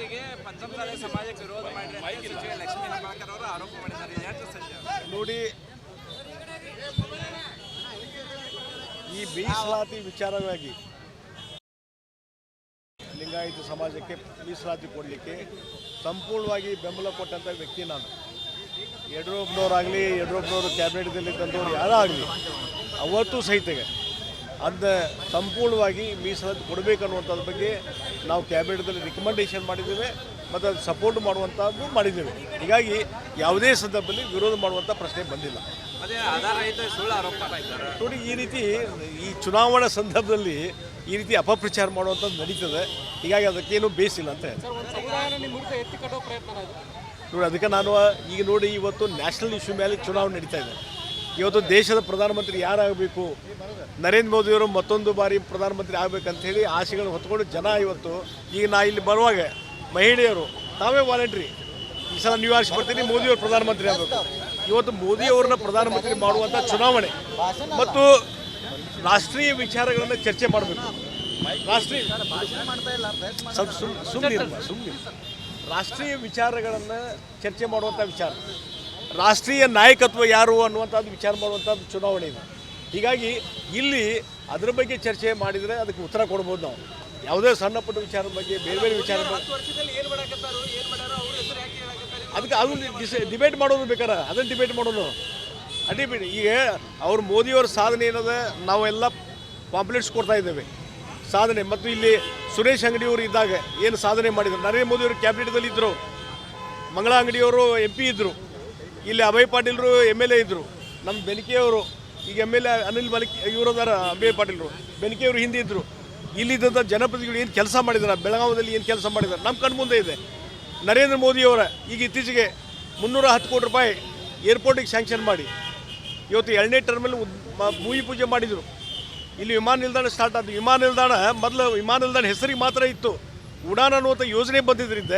ಮೀಸಲಾತಿಗೆ ಪಂಚಮಸಾಲೆ ಸಮಾಜಕ್ಕೆ ವಿರೋಧ ಮಾಡಿದ್ರೆ ಅಂತ ಸಚಿವೆ ಲಕ್ಷ್ಮೀ ಹೆಬ್ಬಾಳ್ಕರ್ ಅವರು ಆರೋಪ ಮಾಡಿದ್ದಾರೆ. ನೋಡಿ, ಈ ಮೀಸಲಾತಿ ವಿಚಾರವಾಗಿ ಲಿಂಗಾಯತ ಸಮಾಜಕ್ಕೆ ಮೀಸಲಾತಿ ಕೊಡಲಿಕ್ಕೆ ಸಂಪೂರ್ಣವಾಗಿ ಬೆಂಬಲ ಕೊಟ್ಟಂಥ ವ್ಯಕ್ತಿ ನಾನು. ಯಡಿಯೂರಪ್ಪನವರಾಗಲಿ ಯಡಿಯೂರಪ್ಪನವರು ಕ್ಯಾಬಿನೆಟ್ದಲ್ಲಿ ತಂದವರು ಯಾರೋ ಆಗಲಿ ಅವತ್ತು ಸಹಿತಗೆ ಅದನ್ನ ಸಂಪೂರ್ಣವಾಗಿ ಮೀಸಲಾತಿ ಕೊಡಬೇಕು ಅನ್ನುವಂಥದ್ರ ಬಗ್ಗೆ ನಾವು ಕ್ಯಾಬಿನೆಟ್ದಲ್ಲಿ ರಿಕಮೆಂಡೇಷನ್ ಮಾಡಿದ್ದೇವೆ ಮತ್ತು ಅದು ಸಪೋರ್ಟ್ ಮಾಡುವಂಥದ್ದು ಮಾಡಿದ್ದೇವೆ. ಹೀಗಾಗಿ ಯಾವುದೇ ಸಂದರ್ಭದಲ್ಲಿ ವಿರೋಧ ಮಾಡುವಂಥ ಪ್ರಶ್ನೆ ಬಂದಿಲ್ಲ. ನೋಡಿ ಈ ರೀತಿ ಈ ಚುನಾವಣಾ ಸಂದರ್ಭದಲ್ಲಿ ಈ ರೀತಿ ಅಪಪ್ರಚಾರ ಮಾಡುವಂಥದ್ದು ನಡೀತದೆ. ಹೀಗಾಗಿ ಅದಕ್ಕೇನು ಬೇಸಿಲ್ಲ ಅಂತ. ನೋಡಿ ಅದಕ್ಕೆ ನಾನು ಈಗ ನೋಡಿ ಇವತ್ತು ನ್ಯಾಷನಲ್ ಇಶ್ಯೂ ಮೇಲೆ ಚುನಾವಣೆ ನಡೀತಾ ಇದೆ. ಇವತ್ತು ದೇಶದ ಪ್ರಧಾನಮಂತ್ರಿ ಯಾರಾಗಬೇಕು? ನರೇಂದ್ರ ಮೋದಿಯವರು ಮತ್ತೊಂದು ಬಾರಿ ಪ್ರಧಾನಮಂತ್ರಿ ಆಗಬೇಕಂತ ಹೇಳಿ ಆಸೆಗಳನ್ನು ಹೊತ್ಕೊಂಡು ಜನ ಇವತ್ತು, ಈಗ ನಾ ಇಲ್ಲಿ ಬರುವಾಗ ಮಹಿಳೆಯರು, ತಾವೇ ವಾಲಂಟ್ರಿ ಈ ಸಲ ನೀವು ಆರಿಸಿ ಬರ್ತೀನಿ ಮೋದಿಯವರು ಪ್ರಧಾನಮಂತ್ರಿ ಆಗಬೇಕು. ಇವತ್ತು ಮೋದಿಯವರನ್ನ ಪ್ರಧಾನಮಂತ್ರಿ ಮಾಡುವಂಥ ಚುನಾವಣೆ ಮತ್ತು ರಾಷ್ಟ್ರೀಯ ವಿಚಾರಗಳನ್ನು ಚರ್ಚೆ ಮಾಡಬೇಕು. ರಾಷ್ಟ್ರೀಯ ಸುಮ್ಮನೆ ಸುಮ್ಮನೆ ರಾಷ್ಟ್ರೀಯ ವಿಚಾರಗಳನ್ನು ಚರ್ಚೆ ಮಾಡುವಂಥ ವಿಚಾರ. ರಾಷ್ಟ್ರೀಯ ನಾಯಕತ್ವ ಯಾರು ಅನ್ನುವಂಥದ್ದು ವಿಚಾರ ಮಾಡುವಂಥದ್ದು ಚುನಾವಣೆ ಇದೆ. ಹೀಗಾಗಿ ಇಲ್ಲಿ ಅದ್ರ ಬಗ್ಗೆ ಚರ್ಚೆ ಮಾಡಿದರೆ ಅದಕ್ಕೆ ಉತ್ತರ ಕೊಡ್ಬೋದು ನಾವು. ಯಾವುದೇ ಸಣ್ಣ ಪುಟ್ಟ ವಿಚಾರದ ಬಗ್ಗೆ ಬೇರೆ ಬೇರೆ ವಿಚಾರ ಅದಕ್ಕೆ ಅದು ಡಿಸ್ ಡಿಬೇಟ್ ಮಾಡೋದು ಬೇಕಾರೆ ಅದನ್ನು ಡಿಬೇಟ್ ಮಾಡೋದು. ಅಡ್ಡಿ ಬಿಡಿ ಈಗ ಅವ್ರು ಮೋದಿಯವರ ಸಾಧನೆ ಏನದ ನಾವೆಲ್ಲ ಪಾಂಪ್ಲೆಟ್ಸ್ ಕೊಡ್ತಾ ಇದ್ದೇವೆ. ಸಾಧನೆ ಮತ್ತು ಇಲ್ಲಿ ಸುರೇಶ್ ಅಂಗಡಿಯವರು ಇದ್ದಾಗ ಏನು ಸಾಧನೆ ಮಾಡಿದರು? ನರೇಂದ್ರ ಮೋದಿಯವರು ಕ್ಯಾಬಿನೆಟ್ದಲ್ಲಿ ಇದ್ದರು ಮಂಗಳ ಅಂಗಡಿಯವರು ಎಂ ಪಿ ಇದ್ದರು ಇಲ್ಲಿ ಅಭಯ್ ಪಾಟೀಲ್ರು ಎಂ ಎಲ್ ಎ ಇದ್ದರು ನಮ್ಮ ಬೆನಕೆಯವರು, ಈಗ M L A Anil Malik ಇವರು ಅದಾರ, ಅಭಯ್ ಪಾಟೀಲ್ರು. ಬೆನಕೆಯವರು ಹಿಂದೆ ಇದ್ದರು ಇಲ್ಲಿದ್ದಂಥ ಜನಪ್ರತಿನಿಧಿಗಳು ಏನು ಕೆಲಸ ಮಾಡಿದ್ದಾರೆ ಬೆಳಗಾವದಲ್ಲಿ ಏನು ಕೆಲಸ ಮಾಡಿದ್ದಾರೆ ನಮ್ಮ ಕಣ್ಮುಂದೆ ಇದೆ. ನರೇಂದ್ರ ಮೋದಿಯವರ ಈಗ ಇತ್ತೀಚೆಗೆ ಮುನ್ನೂರ ಹತ್ತು ಕೋಟಿ ರೂಪಾಯಿ ಏರ್ಪೋರ್ಟಿಗೆ ಸ್ಯಾಂಕ್ಷನ್ ಮಾಡಿ. ಇವತ್ತು ಎರಡನೇ ಟರ್ಮಲ್ಲಿ ಭೂಮಿ ಪೂಜೆ ಮಾಡಿದರು. ಇಲ್ಲಿ ವಿಮಾನ ನಿಲ್ದಾಣ ಸ್ಟಾರ್ಟ್ ಆದ ವಿಮಾನ ನಿಲ್ದಾಣ ಮೊದಲು ವಿಮಾನ ನಿಲ್ದಾಣ ಹೆಸರಿಗೆ ಮಾತ್ರ ಇತ್ತು. ಉಡಾನ್ ಅನ್ನುವಂಥ ಯೋಜನೆ ಬಂದಿದ್ದರಿಂದ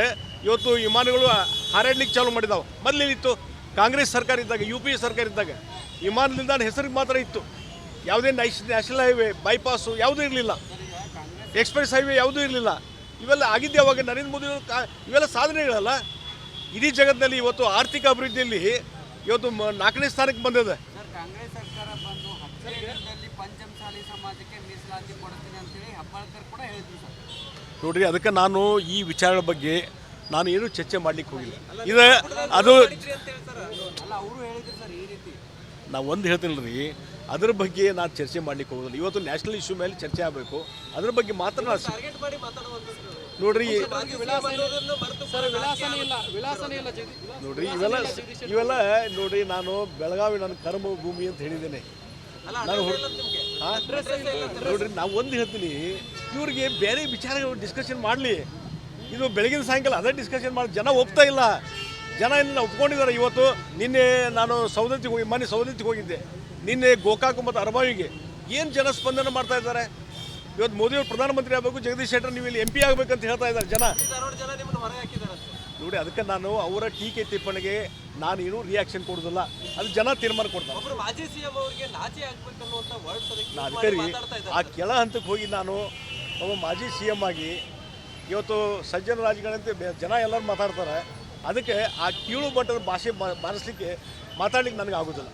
ಇವತ್ತು ವಿಮಾನಗಳು ಹಾರಾಡ್ಲಿಕ್ಕೆ ಚಾಲು ಮಾಡಿದಾವೆ. ಮೊದಲೇನಿತ್ತು ಕಾಂಗ್ರೆಸ್ ಸರ್ಕಾರ ಇದ್ದಾಗ ಯು ಪಿ ಎ ಸರ್ಕಾರ ಇದ್ದಾಗ ವಿಮಾನ ನಿಲ್ದಾಣ ಹೆಸರಿಗೆ ಮಾತ್ರ ಇತ್ತು. ಯಾವುದೇ ನೈಸ್ ನ್ಯಾಷನಲ್ ಹೈವೇ ಬೈಪಾಸು ಯಾವುದೂ ಇರಲಿಲ್ಲ. ಎಕ್ಸ್ಪ್ರೆಸ್ ಹೈವೇ ಯಾವುದೂ ಇರಲಿಲ್ಲ. ಇವೆಲ್ಲ ಆಗಿದ್ದೆ ಅವಾಗ ನರೇಂದ್ರ ಮೋದಿ ಕಾ ಇವೆಲ್ಲ ಸಾಧನೆಗಳಲ್ಲ. ಇಡೀ ಜಗತ್ತಿನಲ್ಲಿ ಇವತ್ತು ಆರ್ಥಿಕ ಅಭಿವೃದ್ಧಿಯಲ್ಲಿ ಇವತ್ತು ನಾಲ್ಕನೇ ಸ್ಥಾನಕ್ಕೆ ಬಂದಿದೆ. ನೋಡ್ರಿ ಅದಕ್ಕೆ ನಾನು ಈ ವಿಚಾರದ ಬಗ್ಗೆ ನಾನು ಏನು ಚರ್ಚೆ ಮಾಡ್ಲಿಕ್ಕೆ ಹೋಗಿಲ್ಲ. ಇದು ಅದು ಅಲ್ಲ ಅವರು ಹೇಳಿದ್ರು ಸರ್ ಈ ರೀತಿ ನಾವು ಒಂದು ಹೇಳ್ತೀನಿ ರೀ ಅದ್ರ ಬಗ್ಗೆ ನಾನು ಚರ್ಚೆ ಮಾಡ್ಲಿಕ್ಕೆ ಹೋಗೋದಿಲ್ಲ. ಇವತ್ತು ನ್ಯಾಷನಲ್ ಇಶ್ಯೂ ಮೇಲೆ ಚರ್ಚೆ ಆಗಬೇಕು. ಅದ್ರ ಬಗ್ಗೆ ಮಾತ್ರ ನೋಡ್ರಿ ನೋಡ್ರಿ ಇವೆಲ್ಲ ಇವೆಲ್ಲ ನೋಡ್ರಿ ನಾನು ಬೆಳಗಾವಿ ನನ್ನ ಕರ್ಮ ಭೂಮಿ ಅಂತ ಹೇಳಿದ್ದೇನೆ. ನಾನು? ನೋಡ್ರಿ ನಾವು ಒಂದು ಹೇಳ್ತೀನಿ ಇವ್ರಿಗೆ ಬೇರೆ ವಿಚಾರಗಳು ಡಿಸ್ಕಷನ್ ಮಾಡಲಿ. ಇದು ಬೆಳಗಿನ ಸಾಯಂಕಾಲ ಅದೇ ಡಿಸ್ಕಷನ್ ಮಾಡಿ ಜನ ಒಪ್ತಾ ಇಲ್ಲ. ಜನ ಇನ್ನ ಒಪ್ಕೊಂಡಿದ್ದಾರೆ ಇವತ್ತು. ನಿನ್ನೆ ನಾನು ಸೌದತ್ತಿಗೆ ಹೋಗಿ ಮನೆ ಸೌದತ್ತಿಗೆ ಹೋಗಿದ್ದೆ. ನಿನ್ನೆ ಗೋಕಾಕ್ ಮತ್ತು ಅರಬಾವಿಗೆ ಏನು ಜನ ಸ್ಪಂದನೆ ಮಾಡ್ತಾ ಇದ್ದಾರೆ? ಇವತ್ತು ಮೋದಿಯವರು ಪ್ರಧಾನಮಂತ್ರಿ ಆಗಬೇಕು ಜಗದೀಶ್ ಶೆಟ್ಟರ್ ನೀವು ಇಲ್ಲಿ ಎಂ ಪಿ ಆಗಬೇಕಂತ ಹೇಳ್ತಾ ಇದ್ದಾರೆ ಜನ. ನೋಡಿ ಅದಕ್ಕೆ ನಾನು ಅವರ ಟೀಕೆ ಟಿಪ್ಪಣಿಗೆ ನಾನು ಏನು ರಿಯಾಕ್ಷನ್ ಕೊಡೋದಿಲ್ಲ ಅದು ಜನ ತೀರ್ಮಾನ ಕೊಡ್ತಾರೆ. ಅದಕ್ಕೆ ಆ ಕೆಳ ಹಂತಕ್ಕೆ ಹೋಗಿ ನಾನು ಒಬ್ಬ ಮಾಜಿ ಸಿ ಎಂ ಆಗಿ ಇವತ್ತು ಸಜ್ಜನ ರಾಜಕಾರಣಿ ಜನ ಎಲ್ಲರೂ ಮಾತಾಡ್ತಾರೆ. ಅದಕ್ಕೆ ಆ ಕೀಳು ಮಟ್ಟದ ಭಾಷೆ ಬಾರಿಸ್ಲಿಕ್ಕೆ ಮಾತಾಡ್ಲಿಕ್ಕೆ ನನಗೆ ಆಗೋದಿಲ್ಲ.